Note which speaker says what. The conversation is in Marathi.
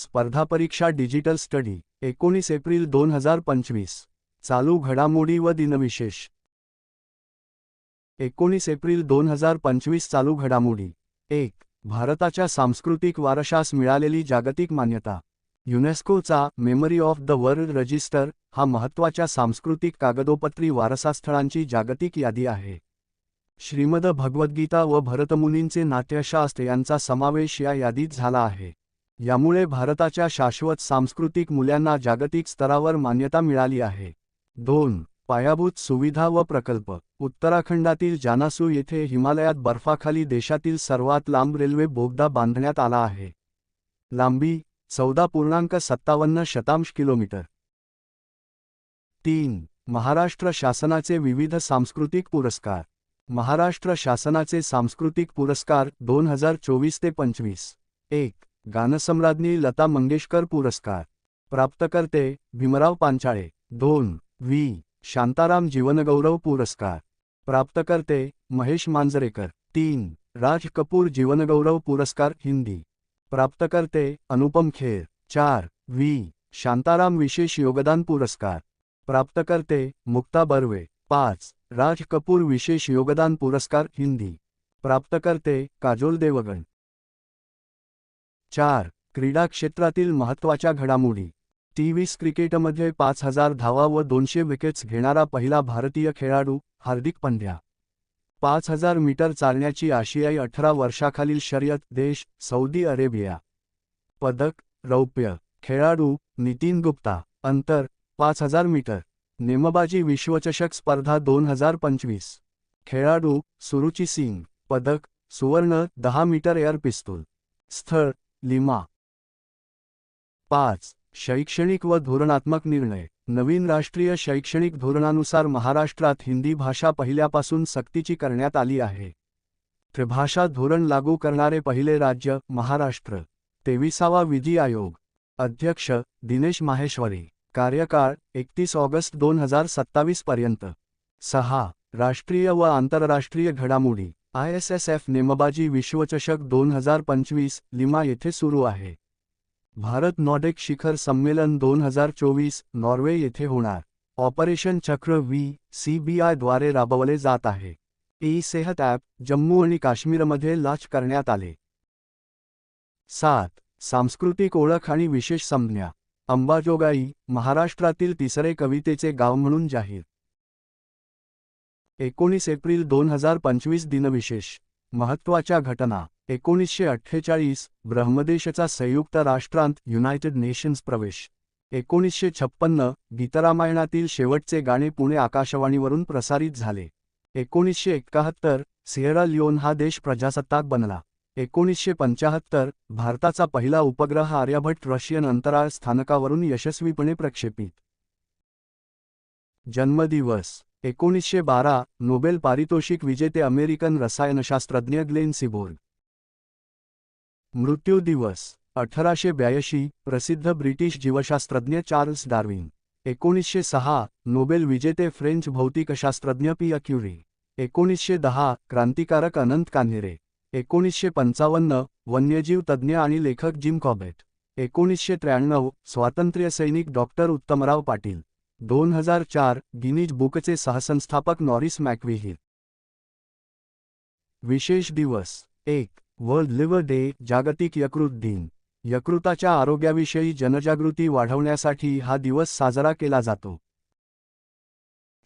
Speaker 1: स्पर्धा परीक्षा डिजिटल स्टडी एकोणीस एप्रिल दोन हजार पंचवीस. चालू घडामोडी व दिनविशेष. एकोणीस एप्रिल दोन हजार पंचवीस चालू घडामोडी. एक भारताच्या सांस्कृतिक वारशास मिळालेली जागतिक मान्यता. युनेस्कोचा memory of the world register हा महत्त्वाच्या सांस्कृतिक कागदोपत्री वारसास्थळांची जागतिक यादी आहे. श्रीमद भगवद्गीता व भरतमुनींचे नाट्यशास्त्र यांचा समावेश या यादीत झाला आहे. यामुळे भारताच्या शाश्वत सांस्कृतिक मूल्यांना जागतिक स्तरावर मान्यता मिळाली आहे. दोन पायाभूत सुविधा व प्रकल्प. उत्तराखंडातील जानासू येथे हिमालयात बर्फाखाली देशातील सर्वात लांब रेल्वे बोगदा बांधण्यात आला आहे. लांबी चौदा पूर्णांक सत्तावन्न शतांश किलोमीटर. तीन महाराष्ट्र शासनाचे विविध सांस्कृतिक पुरस्कार. महाराष्ट्र शासनाचे सांस्कृतिक पुरस्कार दोन हजार चोवीस ते पंचवीस. एक गानसम्राज्ञी लता मंगेशकर पुरस्कार. प्राप्तकर्ते भीमराव पांचाळे. दोन. व्ही. शांताराम जीवनगौरव पुरस्कार. प्राप्तकर्ते महेश मांजरेकर. तीन. राज कपूर जीवनगौरव पुरस्कार हिंदी. प्राप्तकर्ते अनुपम खेर. चार. व्ही. शांताराम विशेष योगदान पुरस्कार. प्राप्तकर्ते मुक्ता बर्वे. पाच. राज कपूर विशेष योगदान पुरस्कार हिंदी. प्राप्तकर्ते काजोल देवगण. चार क्रीडा क्षेत्रातील महत्त्वाच्या घडामोडी. टीव्हीस क्रिकेटमध्ये पाच हजार धावा व दोनशे विकेट्स घेणारा पहिला भारतीय खेळाडू हार्दिक पंड्या. पाच हजार मीटर चालण्याची आशियाई अठरा वर्षाखालील शर्यत देश सौदी अरेबिया. पदक रौप्य. खेळाडू नितीन गुप्ता. अंतर पाच हजार मीटर. नेमबाजी विश्वचषक स्पर्धा दोन हजार पंचवीस. खेळाडू सुरुची सिंग. पदक सुवर्ण दहा मीटर एअर पिस्तूल. स्थळ लिमा. पाच. शैक्षणिक व धोरणात्मक निर्णय. नवीन राष्ट्रीय शैक्षणिक धोरणानुसार महाराष्ट्रात हिंदी भाषा पहिल्यापासून सक्तीची करण्यात आली आहे. त्रिभाषा धोरण लागू करणारे पहिले राज्य महाराष्ट्र. तेविसावा विधी आयोग. अध्यक्ष दिनेश माहेश्वरी. कार्यकाळ एकतीस ऑगस्ट दोन हजार सत्तावीस पर्यंत. सहा. राष्ट्रीय व आंतरराष्ट्रीय घडामोडी. आय एस एस एफ नेमबाजी विश्वचषक दोन हजार पंचवीस लिमा येथे सुरू आहे. भारत नॉर्डिक शिखर संमेलन दोन हजार चोवीस नॉर्वे येथे होणार. ऑपरेशन चक्र व्ही सीबीआयद्वारे राबवले जात आहे. ई सेहत ॲप जम्मू आणि काश्मीरमध्ये लाच करण्यात आले. सात सांस्कृतिक ओळख आणि विशेष संज्ञा. अंबाजोगाई महाराष्ट्रातील तिसरे कवितेचे गाव म्हणून जाहीर. एकोणीस एप्रिल दोन हजार पंचवीस दिनविशेष. महत्त्वाच्या घटना. एकोणीसशे अठ्ठेचाळीस ब्रह्मदेशचा संयुक्त राष्ट्रांत युनायटेड नेशन्स प्रवेश. एकोणीसशे छप्पन्न गीतरामायणातील शेवटचे गाणे पुणे आकाशवाणीवरून प्रसारित झाले. एकोणीसशे एक्काहत्तर सिएरा लिओन हा देश प्रजासत्ताक बनला. एकोणीसशे पंचाहत्तर भारताचा पहिला उपग्रह आर्यभट्ट रशियन अंतराळ स्थानकावरून यशस्वीपणे प्रक्षेपित. जन्मदिवस. एकोणीसशे बारा नोबेल पारितोषिक विजेते अमेरिकन रसायनशास्त्रज्ञ ग्लेन सिबोर्ग. मृत्यू दिवस अठराशे ब्याऐंशी प्रसिद्ध ब्रिटिश जीवशास्त्रज्ञ चार्ल्स डार्विन. एकोणीसशे सहा नोबेल विजेते फ्रेंच भौतिकशास्त्रज्ञ पी अक्युरी एकोणीसशे दहा क्रांतिकारक अनंत कान्हेरे. एकोणीसशे पंचावन्न वन्यजीव तज्ज्ञ आणि लेखक जिम कॉबेट. एकोणीसशे त्र्याण्णव स्वातंत्र्यसैनिक डॉक्टर उत्तमराव पाटील. दोन हजार चार गिनीज बुकचे सहसंस्थापक नॉरिस मॅकविहिर विशेष दिवस एक वर्ल्ड लिव्हर डे जागतिक यकृत दिन. यकृताच्या आरोग्याविषयी जनजागृती वाढवण्यासाठी हा दिवस साजरा केला जातो.